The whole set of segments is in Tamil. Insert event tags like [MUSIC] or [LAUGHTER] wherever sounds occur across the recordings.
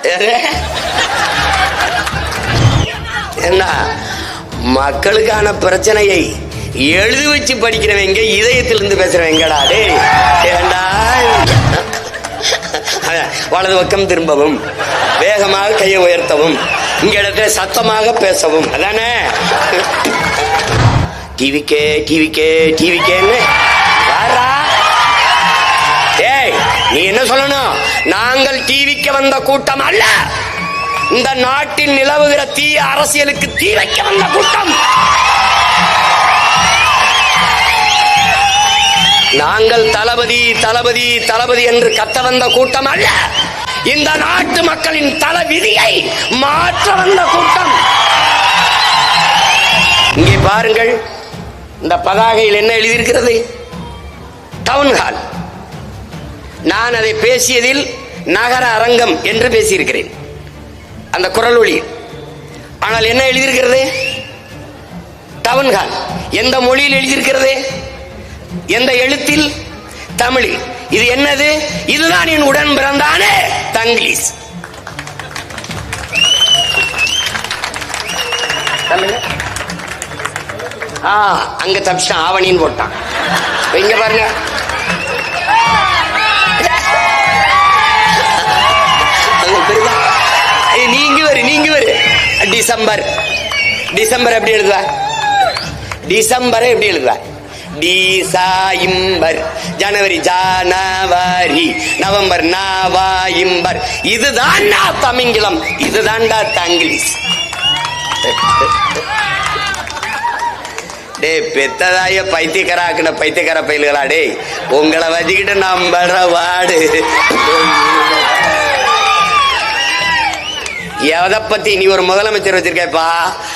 [LAUGHS] என்ன? மக்களுக்கான பிரச்சனையை எழுதி வச்சு படிக்கிறவங்க இதயத்திலிருந்து பேசுறவங்கடா டே ஏண்டா? [LAUGHS] வலது பக்கம் திரும்பவும் வேகமாக கையை உயர்த்தவும் இங்க இடத்துல சத்தமாக பேசவும். அதானே? [LAUGHS] டிவிக்கே டிவிக்கே டிவிக்கேன்னு. வாரா நீ என்ன சொல்லணும்? நாங்கள் டிவிக்கு வந்த கூட்டம் அல்ல. இந்த நாட்டில் நிலவுகிற தீய அரசியலுக்கு தீ வைக்க வந்த கூட்டம். நாங்கள் தளபதி தளபதி தளபதி என்று கத்த வந்த கூட்டம் அல்ல. இந்த நாட்டு மக்களின் தல விதியை மாற்ற வந்த கூட்டம். இங்கே பாருங்கள் இந்த பதாகையில் என்ன எழுதியிருக்கிறது? Town hall. நான் அதை பேசியதில் நகர அரங்கம் என்று பேசியிருக்கிறேன். அந்த குரல் ஒளி. ஆனால் என்ன எழுதியிருக்கிறது? டவுன்ஹால் எந்த மொழியில் எழுதியிருக்கிறது? எந்த எழுத்தில்? தமிழில். இது என்னது? இதுதான் என் உடன் பிறந்தானே தங்கிலீஷ் ஆ அங்க தப்பிச்சான் ஆவணின்னு போட்டான். இங்க பாருங்க. அங்க நீங்க வரு நீங்க வரு டிசம்பர். டிசம்பர் எப்படி எழுதுவா? டிசம்பர் எப்படி எழுதுவா? டிசாயிம்பர் ஜனவரி ஜனவரி. நவம்பர் நவாயிம்பர் இதுதான்டா தமிங்கிலம். இதுதான்டா தங்கிலீஷ் டேய் பெத்ததாய பைத்தியக்காராக்குன பைத்தியக்கார பயில்களா டேய். உங்களை வச்சுக்கிட்டு நம்பட வாடு. எதை பத்தி நீ ஒரு முதலமைச்சர் வச்சிருக்கேப்பா?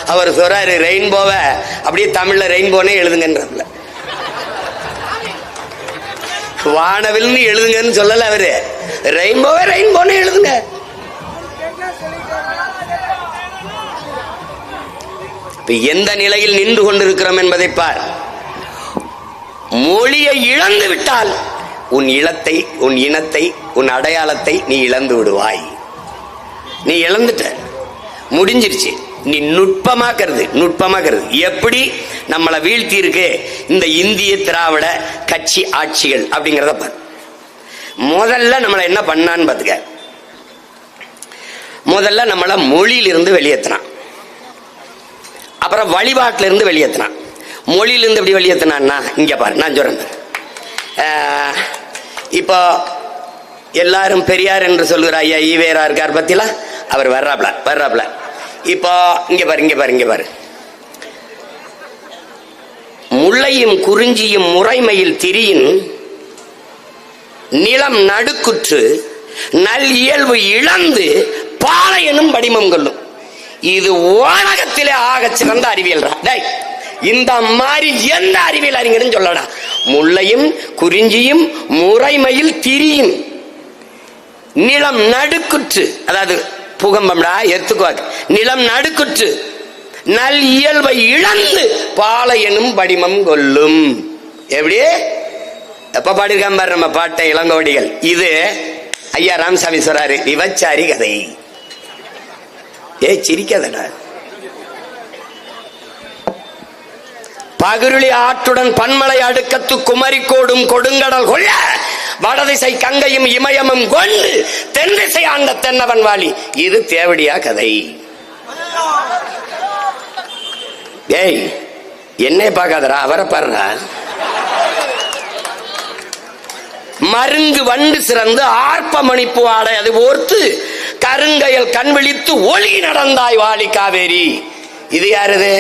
அவர் சொல்றாரு ரெயின்போவை அப்படியே தமிழ்ல ரெயின்போனே எழுதுங்கன்றதுல வானவில்னு எழுதுங்கன்னு சொல்லல அவரு. ரெயின்போவை ரெயின்போனே எழுதுங்க. இப்ப எந்த நிலையில் நின்று கொண்டிருக்கிறோம் என்பதை பார். மொழியை இழந்து விட்டால் உன் இளத்தை உன் இனத்தை உன் அடையாளத்தை நீ இழந்து விடுவாய். நீ இழந்துட்ட. முடிஞ்சிருச்சு. நீ நுட்பமாக்கிறது நுட்பமாக்கிறது. எப்படி நம்மளை வீழ்த்தி இருக்கு இந்த இந்திய திராவிட கட்சி ஆட்சிகள் அப்படிங்கிறத பாரு. முதல்ல நம்மளை என்ன பண்ணான்னு பார்த்துக்க முதல்ல நம்மளை மொழியிலிருந்து வெளியேற்றினான் அப்புறம் வழிபாட்டில இருந்து வெளியேற்றினான் மொழியிலிருந்து எப்படி வெளியேற்றினான்னா இங்க பாரு நான் சொல்றேன் ஆஹ், இப்போ எல்லாரும் பெரியார் என்று சொல்கிற ஐயா ஈவேரா இருக்கார் பத்தில அவர் வர்றாப்ல வர்றாப்ல. இப்போ இங்க பாரு இங்க பாரு இங்க பாரு. முள்ளையும் குறிஞ்சியும் முறைமையில் திரியின் நிலம் நடுக்குற்று நல் இயல்பு இழந்து பாளையனும் வடிமம் கொள்ளும். இது உலகத்திலே ஆக சிறந்த அறிவியல் டேய் இந்த மாதிரி எந்த அறிவியல் அறிஞரும் சொல்லடா முள்ளையும் குறிஞ்சியும் முறைமையில் திரியும் நிலம் நடுக்குற்று அதாவது புகம்பம்டா எத்துக்குவாக்கு நிலம் நடுக்குற்று. நல் இயல்பை இழந்து பாளையனும் படிமம் கொள்ளும். எப்படி? எப்ப பாடியிருக்காம பாரு நம்ம பாட்டை இளங்கோடிகள். இது ஐயா ராமசாமி சொல்றாரு விபச்சாரி கதை. ஏ சிரிக்காதடா. பகிருளி ஆற்றுடன் பன்மலை அடுக்கத்து குமரிக்கோடும் கொடுங்கடல் கொள்ள வடதிசை கங்கையும் இமயமும் கொண்டு தென் திசை ஆண்ட தென்னவன் வாலி. இது தேவடியா கதை. ஏய் என்னை பார்க்காதரா அவரை பாருடா. மருங்கு வண்டு சிறந்து ஆர்ப்ப மணிப்பு ஆடை அது ஓர்த்து கருங்கையல் கண் விழித்து ஒளி நடந்தாய் வாலி காவேரி. இது யாருது?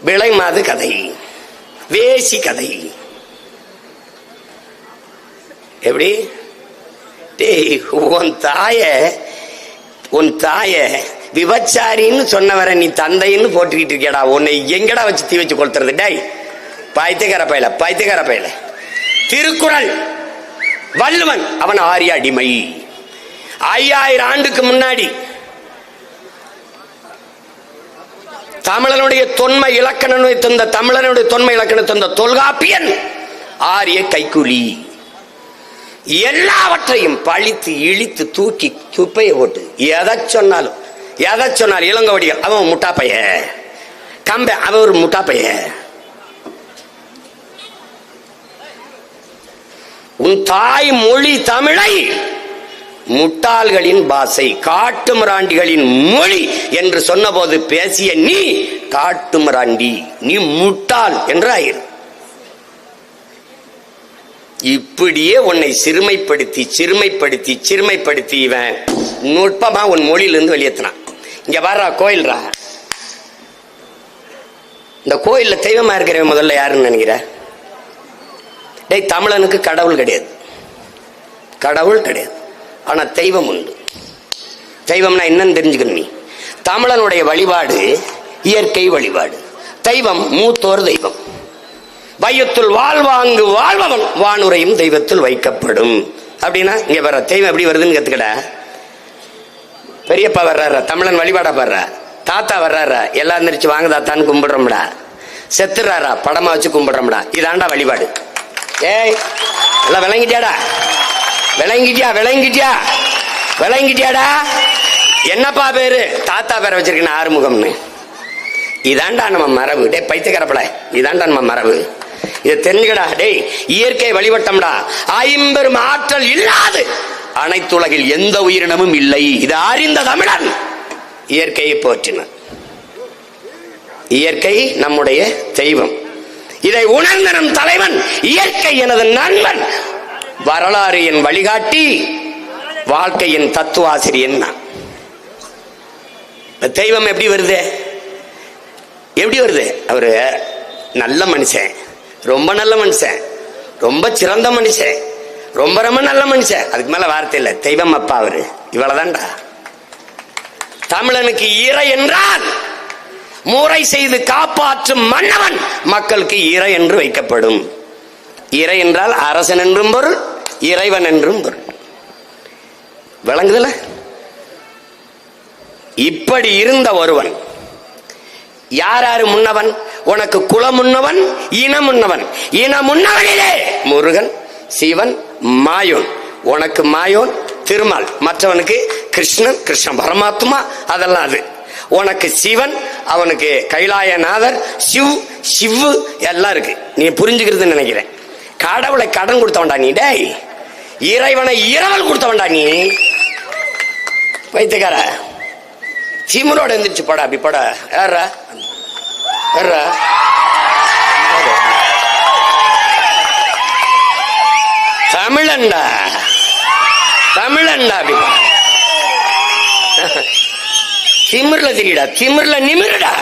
விளை மாது கதை. வேசி கதை. எப்படி? டேய் உன் தாய உன் தாய விபச்சாரின்னு சொன்னவரை நீ தந்தைன்னு போட்டுக்கிட்டு இருக்கேடா உன்னை எங்கடா வச்சு தீ வச்சு கொளுத்துறது? டேய் பைத்தியக்கார பயில பைத்தியக்கார பயில. திருக்குறள். வள்ளுவன் அவன் ஆரிய அடிமை. ஐயாயிரம் ஆண்டுக்கு முன்னாடி தமிழனுடைய தொன்மை இலக்கணனை தந்த தமிழனுடைய தொன்மை இலக்கணம் தந்த தொல்காப்பியன் ஆரிய கைக்கூலி. எல்லாவற்றையும் பழித்து இழித்து தூக்கி துப்பைய போட்டு எதை சொன்னாலும் எதை சொன்னாலும் இளங்கவடிகள் அவன் முட்டாப்பைய. கம்ப அவன் ஒரு முட்டாப்பைய. உன் தாய் மொழி தமிழை முட்டாள்களின் பாசை காட்டுமிராண்டிகளின் மொழி என்று சொன்னபோது பேசிய நீ காட்டுமிராண்டி நீ முட்டாள் என்று ஆயிரு இப்படியே உன்னை சிறுமைப்படுத்தி சிறுமைப்படுத்தி சிறுமைப்படுத்தி இவன் நுட்பமா உன் மொழியிலிருந்து வெளியேற்றினான். இங்க வர்றா கோயில்ரா. இந்த கோயில்ல தெய்வமா இருக்கிறவன் முதல்ல யாருன்னு நினைக்கிற? டேய் தமிழனுக்கு கடவுள் கிடையாது. கடவுள் கிடையாது. ஆனால் தெய்வம் உண்டு. தெய்வம்னா என்னன்னு தெரிஞ்சுக்கணும் நீ. தமிழனுடைய வழிபாடு இயற்கை வழிபாடு. தெய்வம் மூத்தோர் தெய்வம். வையத்துள் வாழ்வாங்கு வாழ்பவன் வானுரையும் தெய்வத்தில் வைக்கப்படும். அப்படின்னா இங்க வர தெய்வம் எப்படி வருதுன்னு கத்துக்கடா. பெரியப்பா வர்றாரா தமிழன் வழிபாடா வர்றா. தாத்தா வர்றாரா எல்லாம் எந்திரிச்சு வாங்க தாத்தான்னு கும்பிடுறோம்டா. செத்துறாரா படமா வச்சு கும்பிடுறோம்டா. இதாண்டா வழிபாடு. ஏய் எல்லாம் விளங்கிட்டியாடா? விளங்கிட்டியா விளங்கிட்டியா? விளங்கிட்டியாடா? என்னப்பா பேரு? தாத்தா பேரை வச்சிருக்கேன் ஆறுமுகம்னு. இதாண்டா நம்ம மரபு. டே பைத்தியக்காரப்பட. இதாண்டா நம்ம மரபு. இதை தெரிஞ்சுக்கடா. டேய் இயற்கை வழிபட்டம்டா. ஐம்பெரும் ஆற்றல் இல்லாது அனைத்துலகில் எந்த உயிரினமும் இல்லை. இது அறிந்த தமிழன். இயற்கையை போற்றினான். இயற்கை நம்முடைய தெய்வம். இதை உணர்ந்த நம் தலைவன் இயற்கை எனது நண்பன் வரலாறு என் வழிகாட்டி வாழ்க்கையின் தத்துவாசிரியன் நான் தெய்வம் எப்படி வருது? எப்படி வருது? அவரு நல்ல மனுஷன். ரொம்ப நல்ல மனுஷன். ரொம்ப சிறந்த மனுஷன். ரொம்ப ரொம்ப நல்ல மனுஷன். அதுக்கு மேல வார்த்தை இல்லை. தெய்வம் அப்பா அவரு. இவ்வளவுதான்டா. தமிழனுக்கு இறை என்றால் முறை செய்து காப்பாற்றும் மன்னவன் மக்களுக்கு இறை என்று வைக்கப்படும். இறை என்றால் அரசன் என்றும் பொருள் இறைவன் என்றும் பொருள். விளங்குதுல? இப்படி இருந்த ஒருவன் யார் யாரு முன்னவன்? உனக்கு குலமுன்னவன் இனமுன்னவன் இனமுன்னவனிலே முன்னவன். முருகன் சிவன் மாயோன். உனக்கு மாயோன் திருமால். மற்றவனுக்கு கிருஷ்ணன் கிருஷ்ணன். பரமாத்மா அதெல்லாம் அது. உனக்கு சிவன் அவனுக்கு கைலாயநாதர் சிவ் சிவ்வு எல்லாம் இருக்கு. நீ புரிஞ்சுக்கிறதுன்னு நினைக்கிறேன். கடவுளை கடன் கொடுத்தவன்டா நீ டேய். இறைவனை இரவல் கொடுத்தவன்டா நீ. வைத்துக்கார சிம்மனோட எந்திரிச்சு பட அப்படி போடா. யாரா யாரா தமிழன்டா தமிழன்டா அப்படி திமிர்ல திரிடா திமிர்ல நிமிருடா.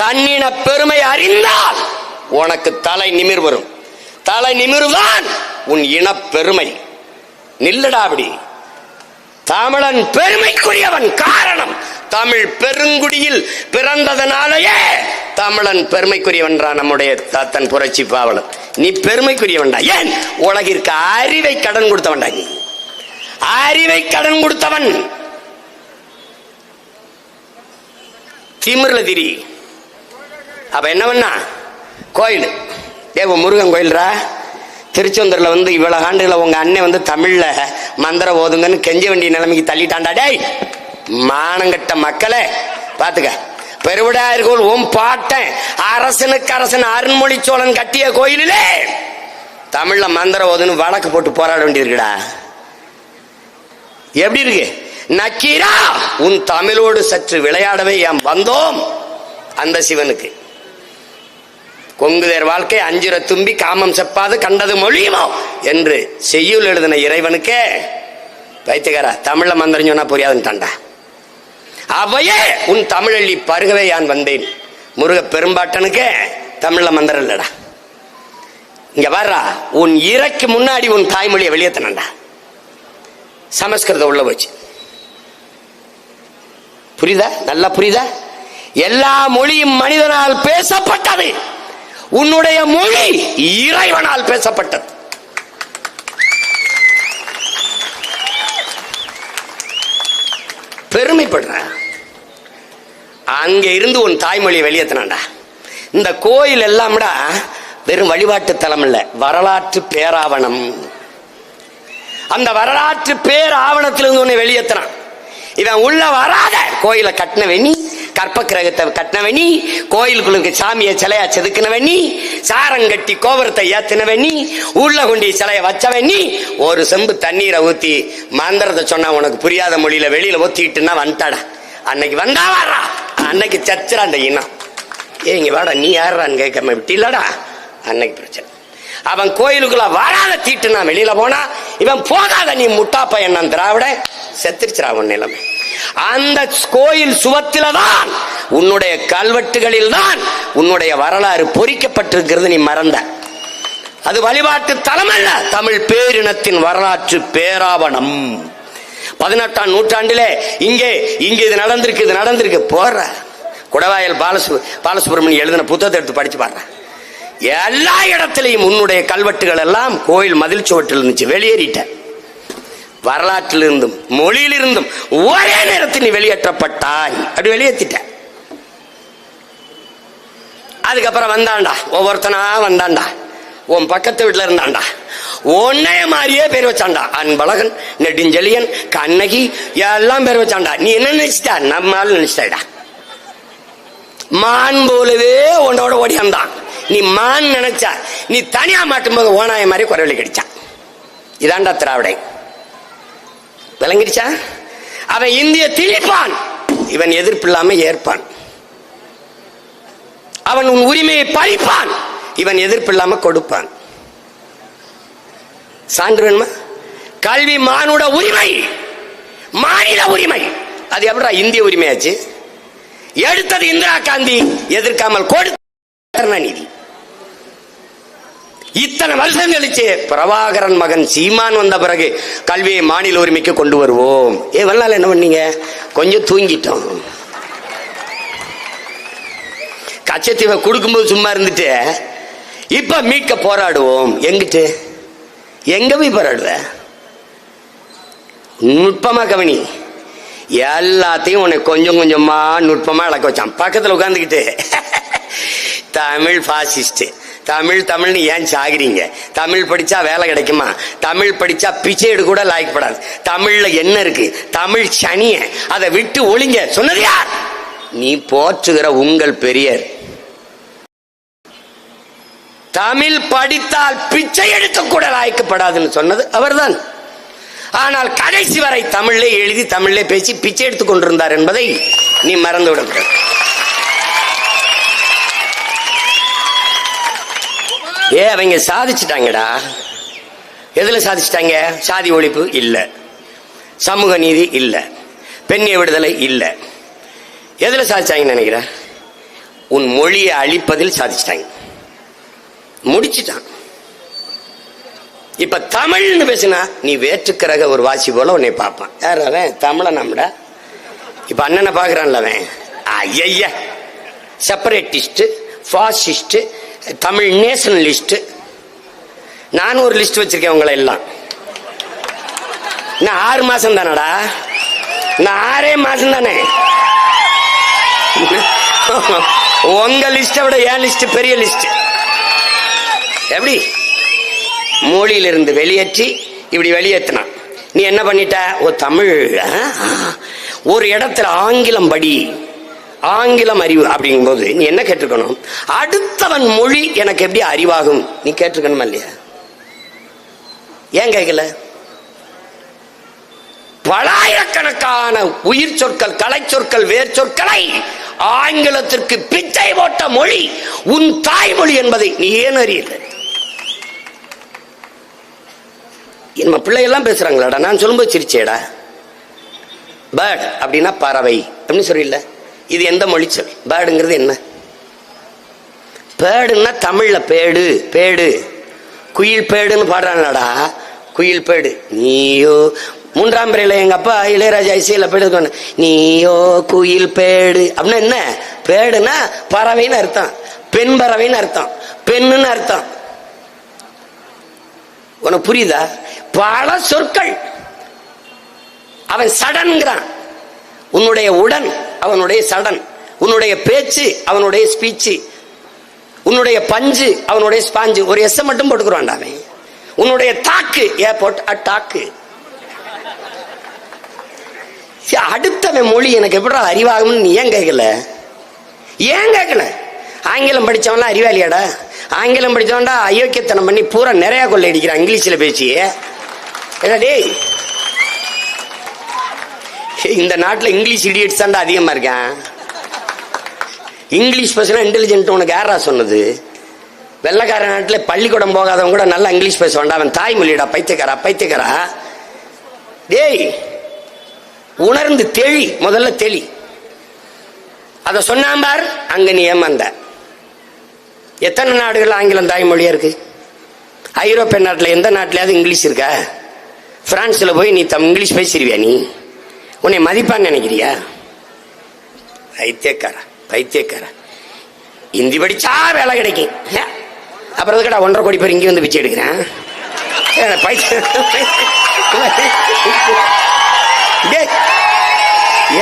தன்னின பெருமை அறிந்தால் உனக்கு தலை நிமிர் வரும். தலை நிமிர்வான் உன் இன பெருமை. நில்லுடா அப்படி தமிழன் பெருமைக்குரியவன் காரணம் தமிழ் பெருங்குடியில் பிறந்ததனாலேயே தமிழன் பெருமைக்குரியவன்றான் நம்முடைய தாத்தன் புரட்சி பாவலன். நீ பெருமைக்குரியவன்டா. ஏன்? உலகிற்கு அறிவை கடன் கொடுத்தவன்டா நீ. அறிவை கடன் கொடுத்தவன். திமிர்ல திரி. அப்ப என்ன பண்ணா? கோயில். தேவ முருகன் கோயில்ரா? திருச்செந்தூர்ல வந்து இவ்வளவு ஆண்டுகளை உங்க அண்ணன் வந்து தமிழ்ல மந்திரம் ஓதுங்கன்னு கெஞ்ச வேண்டிய நிலைமைக்கு தள்ளிட்டான்டா டேய். மானங்கட்ட மக்களே பார்த்துக்க பெருவிடாயர்கள் உன் பாட்டன் அரசனுக்கு அரசன் அருண்மொழி சோழன் கட்டிய கோயிலிலே தமிழ்ல மந்திர ஓதுன்னு வழக்கு போட்டு போராட வேண்டியிருக்குடா. எப்படி இருக்கு? நக்கீரா உன் தமிழோடு சற்று விளையாடவே ஏன் வந்தோம்? அந்த சிவனுக்கு. கொங்குதேர் வாழ்க்கை அஞ்சுர தும்பி காமம் செப்பாது கண்டது மொழியுமோ? என்று செய்யுள் எழுதின இறைவனுக்கே வைத்துக்காரா தமிழ்ல மந்திரம் சொன்னா புரியாதுன்ட்டான்டா. அவையே உன் தமிழள்ளி பருகவே யான் வந்தேன். முருக பெரும்பாட்டனுக்கு தமிழ்ல மந்திரம் இல்லடா. இங்க வர்றா உன் இறைக்கு முன்னாடி உன் தாய்மொழியை வெளியேத்தனண்டா சமஸ்கிருதம் உள்ள போச்சு. புரியுதா? நல்லா புரியுதா? எல்லா மொழியும் மனிதனால் பேசப்பட்டது. உன்னுடைய மொழி இறைவனால் பேசப்பட்டது. பெருமைப்படுற. அங்க இருந்து உன் தாய்மொழியை வெளியேத்தினாண்டா இந்த கோயில் எல்லாம்டா வெறும் வழிபாட்டு தலம் இல்ல வரலாற்று பேராவணம். அந்த வரலாற்று பேர் ஆவணத்திலிருந்து உன்னை வெளியேற்றுறான் இவன் உள்ள வராத கோயிலை கட்டினவன் நீ. கற்ப கிரகத்தை கட்டினவனி கோயிலுக்குள்ள சாமியை சிலையா செதுக்கினவனி சாரம் சாரங்கட்டி கோபுரத்தை ஏத்தினவனி உள்ள கொண்டி சிலையை வச்சவனி ஒரு செம்பு தண்ணீரை ஊத்தி மந்திரத்தை சொன்னா உனக்கு புரியாத மொழியில வெளியில ஊத்திட்டுன்னா வந்துட்டாடா. அன்னைக்கு வந்தா வாடா. அன்னைக்கு சச்சுரா அந்த இனம். ஏங்க வாடா நீ யாரான்னு கேட்காம இல்லடா அன்னைக்கு பிரச்சனை. அவன் கோயிலுக்குள்ள வராத தீட்டு நான் வெளியில போனா இவன் போகாத நீ முட்டா என்ன திராவிட செத்துருச்சுரா உன் நிலைமை. அந்த கோயில் சுவத்தில தான் உன்னுடைய கல்வெட்டுகளில் தான் உன்னுடைய வரலாறு பொறிக்கப்பட்டிருக்கிறது நீ மறந்த. அது வழிபாட்டு தலம் அல்ல தமிழ் பேரினத்தின் வரலாற்று பேராவணம். பதினெட்டாம் நூற்றாண்டிலே இங்கே இங்கே இது நடந்திருக்கு இது நடந்திருக்கு போற. குடவாயல் பாலசு பாலசுப்ரமணியம் எழுதின புத்தகத்தை எடுத்து படிச்சு பாடுற எல்லா இடத்திலையும் உன்னுடைய கல்வெட்டுகள் எல்லாம் கோயில் மதில் சுவற்றில் இருந்துச்சு வெளியேறிட்ட. வரலாற்றிலிருந்தும் மொழியிலிருந்தும் ஒரே நேரத்தில் நீ வெளியேற்றப்பட்டாய். அப்படி வெளியேற்றிட்ட அதுக்கப்புறம் வந்தான்டா. ஒவ்வொருத்தனா வந்தான்டா. உன் பக்கத்து வீட்டுல இருந்தான்டா. ஒன்னே மாதிரியே பேர் வச்சான்டா. அன்பழகன் நெடுஞ்செழியன் கண்ணகி எல்லாம் பேர் வச்சான்டா. நீ என்ன நினைச்சிட்டா? நம்மால் நினைச்சிட்டா மான் போலவே உன்னோட ஓடியாந்தான். நீ மான் நினைச்சா நீ தனியா மாட்டும் போது ஓனாய மாதிரி குரவழி கிடைச்சா இதாண்டா திராவிடை. விளங்கிடுச்சா? அவன் இந்திய திணிப்பான். இவன் எதிர்ப்பு இல்லாம ஏற்பான். அவன் உன் உரிமையை பறிப்பான் இவன் எதிர்ப்பு இல்லாம கொடுப்பான். சான்று வேணுமா? கல்வி மானுட உரிமை. மாநில உரிமை. அது எப்படா இந்திய உரிமையாச்சு? எடுத்தது இந்திரா காந்தி எதிர்க்காமல் கொடுத்த கருணாநிதி. இத்தனை வருஷம் கழிச்சு பிரபாகரன் மகன் சீமான் வந்த பிறகு கல்வியை மாநில உரிமைக்கு கொண்டு வருவோம். ஏ வல்லால என்ன பண்ணீங்க? கொஞ்சம் தூங்கிட்டோம். கச்சத்தீவை கொடுக்கும்போது சும்மா இருந்துட்டு இப்ப மீட்க போராடுவோம். எங்கிட்டு? எங்க போய் போராடுவ? நுட்பமா கவனி. எல்லாத்தையும் உன்னை கொஞ்சம் கொஞ்சமா நுட்பமா இழக்க வச்சான். பக்கத்துல உட்காந்துக்கிட்டு [LAUGHS] தமிழ் பாசிஸ்ட் தமிழ் தமிழ்னு ஏன் சாகிறீங்க? தமிழ் படிச்சா வேலை கிடைக்குமா? தமிழ் படிச்சா பிச்சைடு கூட லாய்க்கப்படாது தமிழ்ல என்ன இருக்கு? தமிழ் சனிய. அதை விட்டு ஒளிங்க. சொன்னது யார்? நீ போற்றுகிற உங்கள் பெரியர். தமிழ் படித்தால் பிச்சை எடுக்க கூட லாய்க்கப்படாதுன்னு சொன்னது அவர்தான். ஆனால் கடைசி வரை தமிழ்லே எழுதி தமிழ்லே பேசி பிச்சை எடுத்துக் கொண்டிருந்தார் என்பதை நீ மறந்து ஏ அவங்க சாதிச்சிட்டாங்கடா. எதில் சாதிச்சிட்டாங்க? சாதி ஒழிப்பு இல்லை. சமூக நீதி இல்லை. பெண்ணிய விடுதலை இல்லை. எதில் சாதிச்சாங்கன்னு நினைக்கிற? உன் மொழியை அழிப்பதில் சாதிச்சிட்டாங்க. முடிச்சிட்டான். இப்ப தமிழ்னு பேசினா நீ வேற்றுக்கிரக ஒரு வாசி போல உன்னை பார்ப்பான். யார் அவன்? தமிழ நம்மட. இப்ப அண்ணனை பாக்குறான்ல அவன். ஐய செப்பரேட்டிஸ்ட் ஃபாசிஸ்ட் தமிழ் நேஷனலிஸ்ட் நான் ஒரு லிஸ்ட் வச்சிருக்கேன் உங்களை எல்லாம். நான் ஆறு மாசம் தானடா? நான் ஆறே மாசம் தானே? உங்க லிஸ்ட விட என் லிஸ்ட் பெரிய லிஸ்ட் எப்படி? மொழியிலிருந்து வெளியேற்றி இப்படி வெளியேற்றினான். நீ என்ன பண்ணிட்ட? ஓ தமிழ் ஒரு இடத்துல ஆங்கிலம் படி ஆங்கிலம் அறிவு அப்படிங்கும்போது நீ என்ன கேட்டிருக்கணும்? அடுத்தவன் மொழி எனக்கு எப்படி அறிவாகும்? நீ கேட்டிருக்கணுமா இல்லையா? ஏன் கேட்கல? பலாயிரக்கணக்கான உயிர் சொற்கள் கலை சொற்கள் வேர் சொற்களை ஆங்கிலத்திற்கு பிச்சை போட்ட மொழி உன் தாய்மொழி என்பதை நீ ஏன் அறியல? நம்ம பிள்ளைகள்லாம் பேசுறாங்களாடா? நான் சொல்லும்போது சிரிச்சேடா. பேர்ட் அப்படின்னா பறவை அப்படின்னு சொல்லல இது எந்த மொழி சொல் என்ன? பேடுன்னா தமிழ்ல பேடு பேடு. குயில் பேடுன்னு பாடுறானடா குயில் பேடு. நீயோ மூன்றாம் பிறையில எங்க அப்பா இளையராஜா இசையில பேடு நீயோ குயில் பேடு. அப்படின்னா என்ன? பேடுனா பறவைன்னு அர்த்தம். பெண் பறவைன்னு அர்த்தம். பெண்ணுன்னு அர்த்தம். உனக்கு புரியுதா? பல சொற்கள். அவன் சடன்கிறான். உன்னுடைய உடன் அவனுடைய சடன் உன்னுடைய பேச்சு அவனுடைய ஸ்பீச்சு உன்னுடைய பஞ்சு அவனுடைய ஸ்பாஞ்சு ஒரு எஸ் மட்டும் போட்டுக்கிறான்டா உன்னுடைய தாக்கு ஏ அ அட்டாக்கு அடுத்த மொழி எனக்கு எப்படா அறிவாகும்னு நீ ஏன் கேட்கல? ஏன் கேட்கல? ஆங்கிலம் படித்தவன்லாம் அறிவாளியாடா? ஆங்கிலம் படித்தவன்டா அயோக்கியத்தனம் பண்ணி பூரா நிறையா கொள்ளை அடிக்கிறான் இங்கிலீஷில் பேசி என்ன டேய் இந்த நாட்டில் இங்கிலீஷ் இடியட்ஸ் தான் அதிகமாக இருக்கேன். இங்கிலீஷ் பேசுனா இன்டெலிஜென்ட் உனக்கு யாரா சொன்னது? வெள்ளக்கார நாட்டில் பள்ளிக்கூடம் போகாதவன் கூட நல்லா இங்கிலீஷ் பேச வேண்டாம். அவன் தாய்மொழிடா பைத்தியக்காரா பைத்தியக்காரா? டேய் உணர்ந்து தெளி முதல்ல தெளி. அதை சொன்னான் பார் அங்க நீ ஏமாந்த. எத்தனை நாடுகள் ஆங்கிலம் தாய்மொழியா இருக்கு? ஐரோப்பிய நாட்டில் எந்த நாட்டிலையாவது இங்கிலீஷ் இருக்கா? பிரான்ஸில் போய் நீ தம் இங்கிலீஷ் பேசிடுவியா நீ? உன்னை மதிப்பான்னு நினைக்கிறியா? பைத்தியக்கார பைத்தியக்கார. இந்தி படிச்சா வேலை கிடைக்கும். அப்புறம் எதுக்கடா ஒன்றரை கோடி பேர் இங்கே வந்து பிச்சை எடுக்கிறேன்? ஏண்டா பைத்திய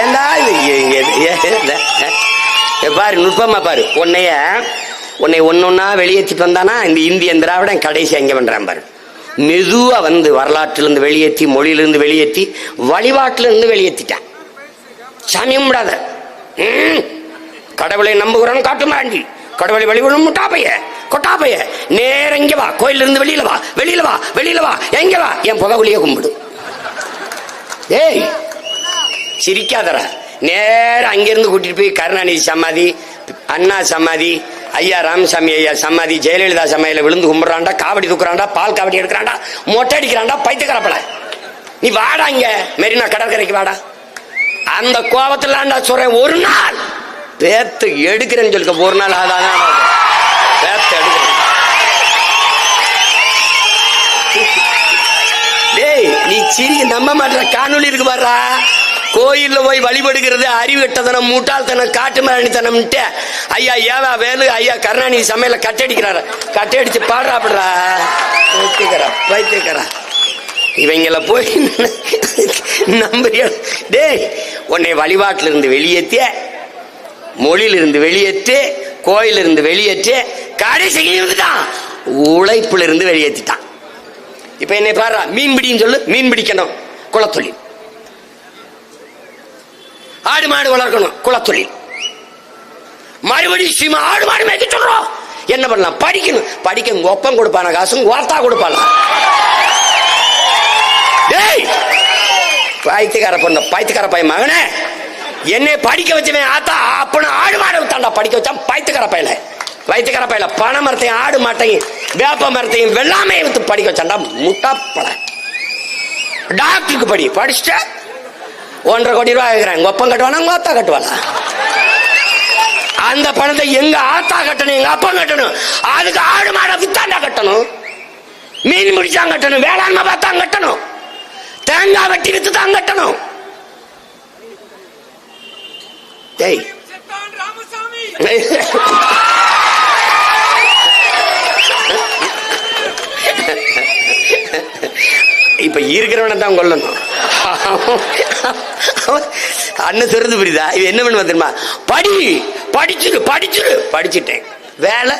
ஏன்டா இது பாரு நுட்பமா பாரு. உன்னைய உன்னை ஒன்னொன்னா வெளியேற்றிட்டு வந்தானா இந்த இந்திய திராவிடன் கடைசி அங்கே பண்றான் பாரு. மெதுவா வந்து வரலாற்றிலிருந்து வெளியேற்றி மொழியிலிருந்து வெளியேற்றி வழிபாட்டிலிருந்து வெளியேற்றிட்டான். சாமி கும்பிடாத. கடவுளை நம்புகிறோம் காட்டு மாண்டி கடவுளை வழிபடும் முட்டாப்பைய கொட்டாப்பைய. நேர இங்க வா கோயில்ல இருந்து வெளியில வா வெளியில வா வெளியில வா எங்க வா என் புகவுலிய கும்பிடு. ஏய் சிரிக்காதரா நேரம் அங்கிருந்து கூட்டிட்டு போய் கருணாநிதி சமாதி அண்ணா சமாதி ஐயா ராமசாமி ஐயா சமாதி ஜெயலலிதா சமாதியில விழுந்து கும்பிடுறான்டா காவடி தூக்குறான்டா பால் காவடி எடுக்கிறான்டா மொட்டை அடிக்கிறான்டா பைத்துக்கரப்பல நீ வாடா இங்க மெரினா கடற்கரைக்கு வாடா. அந்த கோபத்திலாண்டா சொல்றேன் ஒரு நாள் பேத்து எடுக்கிறேன்னு சொல்லிக்க ஒரு நாள் அதான் பேத்து எடுக்கிறேன். டேய் நீ சிரி நம்ப மாட்டேற காணொளி இருக்கு பாடுறா கோயில்ல போய் வழிபடுகிறது அறிவெட்டதனம் மூட்டாள்தனம் காட்டு மரணித்தனம்ட்டு. ஐயா ஏவா வேலு ஐயா கருணாநிதி சமையல கட்டடிக்கிறாரு கட்டடிச்சு பாடுறாப்படுறா பைத்தியக்காரா பைத்தியக்காரா இவங்கள போய் [LAUGHS] நம்புறியா? டேய் உன்னை வழிபாட்டில இருந்து வெளியேற்றிய மொழியிலிருந்து வெளியேற்று கோயிலிருந்து வெளியேற்று கடைசி இருந்துட்டான் உழைப்புல இருந்து வெளியேற்றிட்டான் இப்ப என்னை பாரு மீன் பிடின்னு சொல்லு மீன் பிடிக்கணும் குளத்தொழில். ஆடு மாடு வளர்க்கணும் குலத்தொழில். மறுபடியும் சீமா ஆடு மாடு மேய்க்க சொல்றோம். என்ன பண்ணலாம்? படிக்கணும். படிக்க ஒப்பம் கொடுப்பான? காசும் ஓர்த்தா கொடுப்பானா? டேய்! பாய்த்துக்கார பொண்ணு பைத்தியக்கார பையன் மகனே. என்னை படிக்க வச்சவன் ஆத்தா அப்பனு ஆடு மாடு தாண்டா படிக்க வச்சான் பைத்தியக்கார பையல வைத்துக்கார பையல பனை மரத்தையும் ஆடு மாட்டையும் வேப்ப மரத்தையும் வெள்ளாமையை வித்து படிக்க வச்சாண்டா முட்டாப்பட டாக்டருக்கு படி படிச்சுட்டா ஒன்றரை கோடி ரூபாய் கேட்கிறேன் ஒப்பம் கட்டுவானா? உங்க ஆத்தா கட்டுவானா? அந்த பணத்தை எங்க ஆத்தா கட்டணும் எங்க அப்பா கட்டணும்? அதுக்கு ஆடு மாடை வித்தாண்டா கட்டணும். மீன் முடிச்சாங்க கட்டணும் வேளாண்மை பார்த்தா கட்டணும். தேங்காய் வெட்டி வித்து தான் கட்டணும். டேய். ராமசாமி இப்ப இருக்கிறவனை தான் கொல்லணும். அண்ணன் சொல்றது புரியுதா? இது என்ன பண்ணுவா தெரியுமா? படி படிச்சுடு படிச்சுடு படிச்சிட்டேன். வேலை?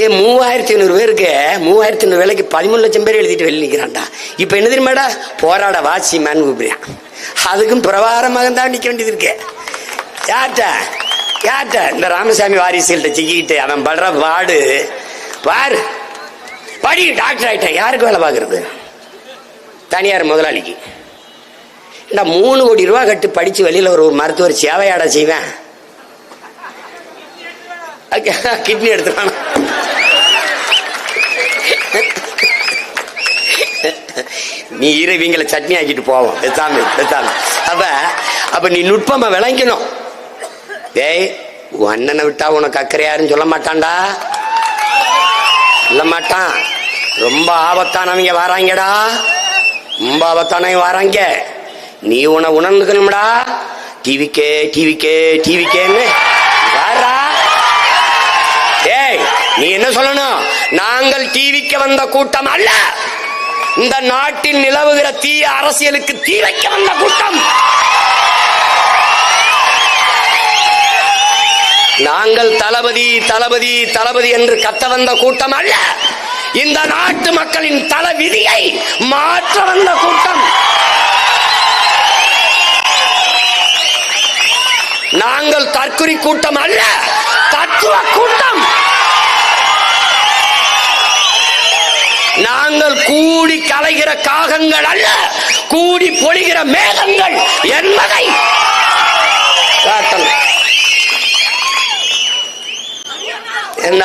ஏ மூவாயிரத்தி ஐநூறு பேருக்கு மூவாயிரத்தி ஐநூறு வேலைக்கு பதிமூணு லட்சம் பேர் எழுதிட்டு வெளியில் நிற்கிறான்டா இப்போ என்ன தெரியுமாடா? போராட வாசிமான்னு கூப்பிடுறான். அதுக்கும் பிரபாரமாக தான் நிற்க வேண்டியது இருக்கு. யார்கிட்ட யார்கிட்ட இந்த ராமசாமி வாரிசுகள்கிட்ட சிக்கிட்டு அவன் படுற பாடு பாரு. படி டாக்டர் ஆயிட்டேன். யாருக்கு வேலை பார்க்கறது? தனியார் முதலாளிக்கு. என்ன மூணு கோடி ரூபா கட்டு படிச்சு வெளியில ஒரு மருத்துவர் சேவையாட செய்வேன்? கிட்னி எடுத்துவானா நீ இரவிங்களை சட்னி ஆக்கிட்டு போவோம். பெத்தாம பெத்தாம அப்ப அப்ப நீ நுட்பமா விளங்கணும். டேய் அண்ணனை விட்டா உனக்கு அக்கறை யாருன்னு சொல்ல மாட்டான்டா. சொல்ல மாட்டான். ரொம்ப ஆபத்தானவங்க வராங்கடா. ரொம்ப ஆபத்தானவங்க வராங்க. நீ உன உணர்ந்துக்கணும்டா. டிவிக்கே டிவிக்கே டிவிக்கேன்னு. வாரா ஏய் நீ என்ன சொல்லணும்? நாங்கள் டிவிக்கு வந்த கூட்டம் அல்ல. இந்த நாட்டில் நிலவுகிற தீய அரசியலுக்கு தீ வைக்க வந்த கூட்டம். நாங்கள் தளபதி தளபதி தளபதி என்று கத்த வந்த கூட்டம் அல்ல. இந்த நாட்டு மக்களின் தல விதியை மாற்ற வந்த கூட்டம். நாங்கள் தற்குறி கூட்டம் அல்ல தத்துவ கூட்டம். நாங்கள் கூடி கலைகிற காகங்கள் அல்ல கூடி பொழிகிற மேகங்கள் என்பதை காட்டலாம் என்ன?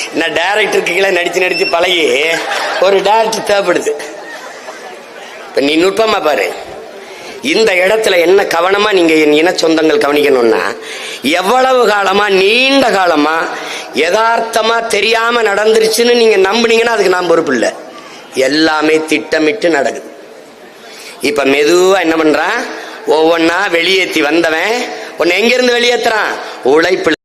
நான் டேரக்டருக்கு கீழே நடிச்சு நடிச்சு பழகி ஒரு டேரக்டர் தேவைப்படுது. இப்போ நீ நுட்பமா பாரு. இந்த இடத்துல என்ன கவனமாக நீங்கள் என் இன சொந்தங்கள் கவனிக்கணும்னா எவ்வளவு காலமாக நீண்ட காலமா யதார்த்தமாக தெரியாம நடந்துருச்சுன்னு நீங்கள் நம்புனீங்கன்னா அதுக்கு நான் பொறுப்பு இல்லை. எல்லாமே திட்டமிட்டு நடக்குது. இப்போ மெதுவாக என்ன பண்ணுறான் ஒவ்வொன்னா வெளியேற்றி வந்தவன் உன்னை எங்கேருந்து வெளியேற்றுறான் உழைப்பில்